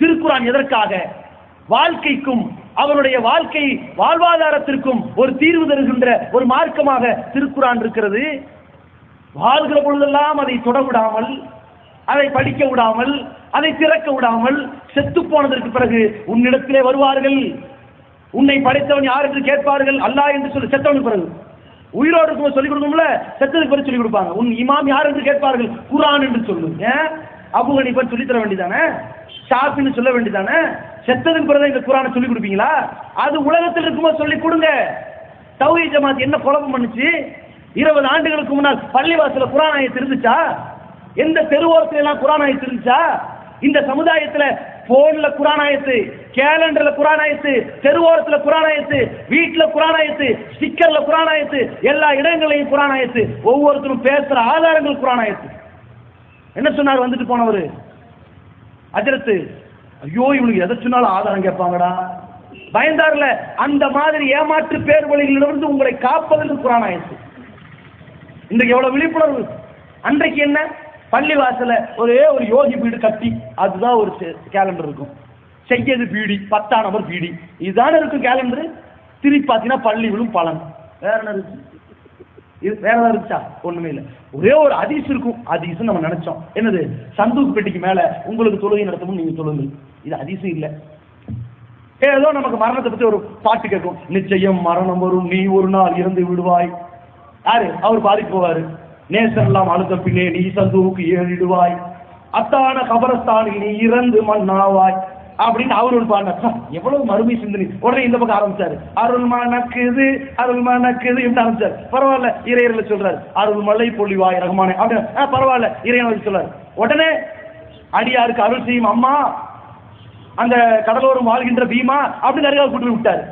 திருக்குறான் எதற்காக? வாழ்க்கைக்கும் அவருடைய வாழ்க்கை வாழ்வாதாரத்திற்கும் ஒரு தீர்வு தருகின்ற ஒரு மார்க்கமாக திருக்குறான் இருக்கிறது. வாழ்கிற பொழுதெல்லாம் அதை தொட விடாமல் அதை படிக்க விடாமல் அதை திறக்க விடாமல் செத்து போனதற்கு பிறகு உன்னிடத்திலே வருவார்கள். உன்னை படைத்தவன் யார் என்று கேட்பார்கள். அல்லாஹ் என்று சொல்லி செத்தவனுக்கு பிறகு. உயிரோடு இருக்கும் சொல்லிக் கொடுக்கும்ல செத்ததுக்கு பிறகு சொல்லிக் கொடுப்பாங்க. உன் இமாம் யார் என்று கேட்பார்கள்? குரான் என்று சொல்லு ஏன்? அபு ஹனீஃபா தர வேண்டியதானே? ஷாஃபின்னு சொல்ல வேண்டியதானே? செத்ததுக்கு பிறகு இந்த குரானை சொல்லி கொடுப்பீங்களா? அது உலகத்தில் இருக்கும்போது சொல்லி கொடுங்க. தௌஹி ஜமாத் என்ன குழப்பம் பண்ணுச்சு? இருபது ஆண்டுகளுக்கு முன்னால் பள்ளிவாசல குரான் ஆயத்து இருந்துச்சா? எந்த தெருவோரத்துல எல்லாம் குரான் ஆயத்து இருந்துச்சா? இந்த சமுதாயத்துல போன்ல குரான் ஆயத்து கேலண்டர்ல குரான் ஆயத்து தெருவோரத்துல குரான் ஆயத்து வீட்டுல குரான் ஆயத்து ஸ்டிக்கர்ல குரான் ஆயத்து எல்லா இடங்களையும் குரான் ஆயத்து. ஒவ்வொருத்தரும் பேசுற ஆதாரங்கள் குரான் ஆயத்து. என்ன சொன்னார்? வந்துட்டு போனவர். அஜரத்து ஐயோ இவனுக்கு எதை சொன்னாலும் ஆதாரம் கேட்பாங்கடா. பயந்தார்ல அந்த மாதிரி ஏமாற்று பேர் வழிகளிலிருந்து உங்களை காப்பதற்கு குரான் ஆயிடுச்சு. இன்றைக்கு எவ்வளவு விழிப்புணர்வு. அன்றைக்கு என்ன? பள்ளி வாசல ஒரே ஒரு யோகி வீடு கட்டி அதுதான் ஒரு கேலண்டர் இருக்கும். செய்யது பீடி பத்தாம் நம்பர் பீடி. இதுதானே இருக்கும் கேலண்டர் திருப்பி பார்த்தீங்கன்னா பள்ளி விழும் பலன். வேற என்ன இருக்கு? இது வேற ஏதாவது இருந்துச்சா? ஒண்ணுமே இல்லை. ஒரே ஒரு அதிசு இருக்கும். அதிசு நம்ம நினைச்சோம். என்னது? சந்தூக் பெட்டிக்கு மேல உங்களுக்கு தொழுகை நடத்தவும் நீங்க சொல்லுங்க இது அதிசம் இல்லை. ஏதோ நமக்கு மரணத்தை பத்தி ஒரு பாட்டு கேட்கும். நிச்சயம் மரணம் வரும். நீ ஒரு நாள் இறந்து விடுவாய். யாரு? அவர் பாதிக்கு போவாரு. நேசர் எல்லாம் அழுத்த பின்னே நீ சந்தூக்கு ஏறிடுவாய். அத்தான கபரஸ்தானில் நீ இறந்து மண்ணாவாய். அப்படின்னு அவர் ஒரு பாடினார் எவ்வளவு மறுமை சிந்தனை. உடனே இந்த பக்கம் ஆரம்பிச்சாரு. அருள் மணக்குது அருள் மணக்குது என்று ஆரம்பிச்சாரு. பரவாயில்ல இறையர்ல சொல்றாரு. அருள் மலை பொழிவாய் ரகுமானே அப்படின்னு "ஆ, பரவாயில்ல இறையன் சொல்றாரு. உடனே அடியாருக்கு அருள் செய்யும் அம்மா அந்த கடலோரம் வாழ்கின்ற பீமா அப்படின்னு நிறைய கூட்டு விட்டாரு.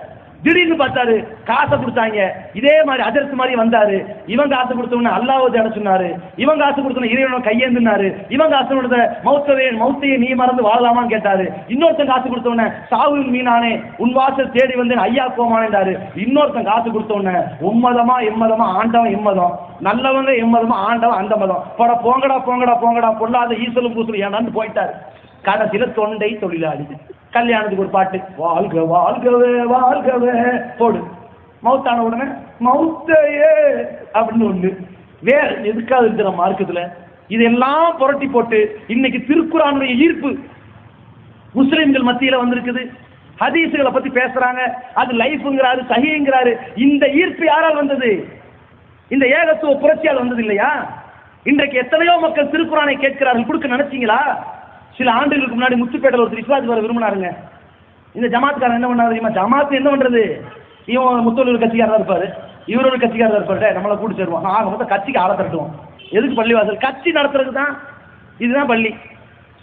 திடீர்னு பார்த்தாரு காசை கொடுத்தாங்க. இதே மாதிரி அதிர்ச்சி மாதிரி வந்தாரு. இவன் காசு கொடுத்தவன அல்லாஹ் தேட சொன்னாரு? இவன் காசு கொடுத்தவன இறைவனை கையேந்தினாரு. இவன் காசு கொடுத்த மௌத்தவே மௌத்தையை நீ மறந்து வாழலாமான்னு கேட்டாரு. இன்னொருத்தன் காசு கொடுத்தவன சாவுல் மீனானே உன் வாசல் தேடி வந்து ஐயா கோமானேன்டாரு இன்னொருத்தன் காசு கொடுத்தவன உம்மதமா எம்மதமா ஆண்டவன் எம்மதம். நல்லவங்க எம்மதமா ஆண்டவன் அந்த மதம். போட போங்கடா போங்கடா போங்கடா பொல்லாத ஈசலும் பூசலும் ஏனான்னு போயிட்டாரு. கடைசியில தொண்டை தொழிலாளி கல்யாணத்துக்கு ஒரு பாட்டு வாழ்க வாழ்கவே வாழ்கவே போடு. மவுத்தான உடனே மவுத்தையே அப்படின்னு ஒண்ணு. வேற எதுக்காக இருக்கிற மார்க்கத்துல இதெல்லாம் புரட்டி போட்டு இன்னைக்கு திருக்குறானுடைய ஈர்ப்பு முஸ்லிம்கள் மத்தியில வந்திருக்குது. ஹதீஸுகளை பத்தி பேசுறாங்க. அது லைஃப்ங்கிறாரு சஹிங்கிறாரு இந்த ஈர்ப்பு யாரால் வந்தது? இந்த ஏகத்துவ புரட்சியால் வந்தது இல்லையா? இன்றைக்கு எத்தனையோ மக்கள் திருக்குறானை கேட்கிறார்கள். கொடுக்க நினைச்சீங்களா? சில ஆண்டுகளுக்கு முன்னாடி முத்துப்பேட்டையில் ஒருத்தர் இஸ்லாத்துக்கு வர விரும்பினாருங்க. இந்த ஜமாத்காரன் என்ன பண்ணாரு தெரியுமா? ஜமாத் என்ன பண்றது? இவன் முத்தொழில் கட்சிக்காரா இருப்பாரு. இவர் ஒரு கட்சிக்காரர் இருப்பாரு. டேய், நம்மளை கூட்டு சேருவோம். ஆக மொத்தம் கட்சிக்கு ஆள தட்டுவோம் எதுக்கு பள்ளிவாசல்? கட்சி நடத்துறதுக்கு தான். இதுதான் பள்ளி.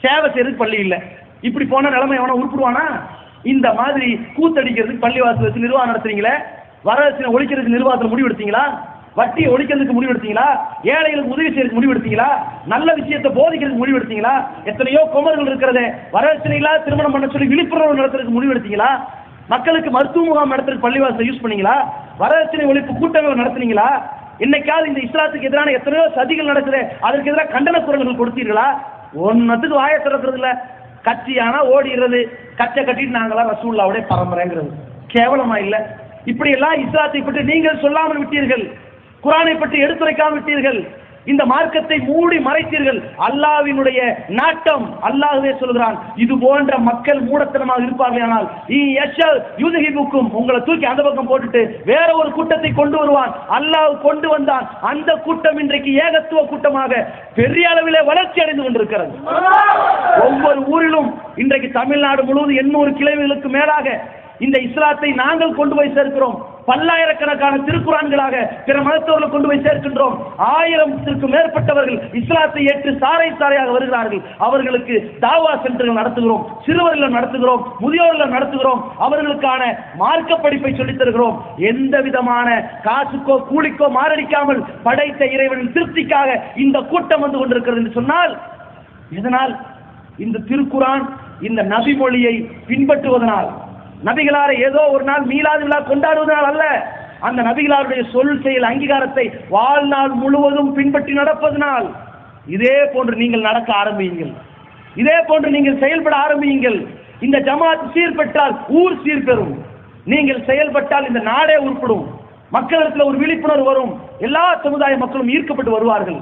சேவை செய்யறதுக்கு பள்ளி இல்லை. இப்படி போன நிலைமை எவனா உருப்பிடுவானா? இந்த மாதிரி கூத்தடிக்கிறதுக்கு பள்ளிவாசல் வச்சு நிர்வாகம் நடத்துறீங்களே? வரதட்சணை ஒழிக்கிறதுக்கு நிர்வாகத்தில் முடிவு எடுத்தீங்களா வட்டியை ஒழிக்கிறதுக்கு முடிவெடுத்தீங்களா? ஏழைகளுக்கு உதவி செய்யறதுக்கு முடிவெடுத்தீங்களா? நல்ல விஷயத்தை போதிக்கிறதுக்கு முடிவெடுத்தீங்களா? எத்தனையோ குமர்கள் இருக்கிறது வரதட்சணை இல்லாத திருமணம் பண்ண சொல்லி விழிப்புணர்வு நடத்துறதுக்கு முடிவெடுத்தீங்களா? மக்களுக்கு மருத்துவ முகாம் நடத்துறதுக்கு பள்ளிவாசலை யூஸ் பண்ணீங்களா? வரதட்சணை ஒழிப்பு கூட்டங்கள் நடத்துனீங்களா? என்னைக்காவது இந்த இஸ்லாத்துக்கு எதிரான எத்தனையோ சதிகள் நடக்குது அதற்கு எதிராக கண்டன குரல்கள் கொடுத்தீர்களா? ஒன்னத்துக்கு வாயை திறக்கிறது இல்ல. கட்சியானா ஓடிடுறது. கச்சை கட்டிட்டு நாங்களாம் ரசூல்லாவுடைய பரம்பரைங்கிறது. கேவலமா இல்ல. இப்படி எல்லாம் இஸ்லாத்தை பற்றி நீங்கள் சொல்லாமல் விட்டீர்கள். குரானை பற்றி எடுத்துரைக்காமல் விட்டீர்கள் இந்த மார்க்கத்தை மூடி மறைத்தீர்கள். அல்லாவினுடைய நாட்டம் அல்லாஹ்வே சொல்கிறான். இது போன்ற மக்கள் மூடத்தனமாக இருப்பார்கள் ஆனால் யூதகிபுக்கும் உங்களை தூக்கி அந்த பக்கம் போட்டுட்டு வேற ஒரு கூட்டத்தை கொண்டு வருவான். அல்லாஹ் கொண்டு வந்தான். அந்த கூட்டம் இன்றைக்கு ஏகத்துவ கூட்டமாக பெரிய அளவிலே வளர்ச்சி அடைந்து கொண்டிருக்கிறது. ஒவ்வொரு ஊரிலும் இன்றைக்கு தமிழ்நாடு முழுவதும் எண்ணூறு கிளைகளுக்கு மேலாக இந்த இஸ்லாத்தை நாங்கள் கொண்டு போய் சேர்க்கிறோம். பல்லாயிரக்கணக்கான திருக்குறான்களாக பிற மதத்தவர்கள் கொண்டு போய் சேர்க்கின்றோம். ஆயிரத்திற்கு மேற்பட்டவர்கள் இஸ்லாத்தை ஏற்று சாறை சாறையாக வருகிறார்கள். அவர்களுக்கு தாவா சென்டர்கள் நடத்துகிறோம். சிறுவர்கள் நடத்துகிறோம். முதியோர்கள் நடத்துகிறோம். அவர்களுக்கான மார்க்க படிப்பை சொல்லித் தருகிறோம். எந்த விதமான காசுக்கோ கூலிக்கோ மாரடிக்காமல் படைத்த இறைவனின் திருப்திக்காக இந்த கூட்டம் வந்து கொண்டிருக்கிறது என்று சொன்னால் இதனால் இந்த திருக்குரான் இந்த நபி மொழியை பின்பற்றுவதனால் நபிகளாரை ஏதோ ஒரு நாள் மீளாது விழா கொண்டாடுவதனால் அல்ல. அந்த நபிகளாருடைய சொல் செயல் அங்கீகாரத்தை வாழ்நாள் முழுவதும் பின்பற்றி நடப்பதனால். இதே போன்று நீங்கள் நடக்க ஆரம்பியுங்கள். இதே போன்று நீங்கள் செயல்பட ஆரம்பியுங்கள். இந்த ஜமாத் சீர்பெற்றால் ஊர் சீர்பெறும். நீங்கள் செயல்பட்டால் இந்த நாடே உருப்படும். மக்களிடத்தில் ஒரு விழிப்புணர்வு வரும். எல்லா சமுதாய மக்களும் ஈர்க்கப்பட்டு வருவார்கள்.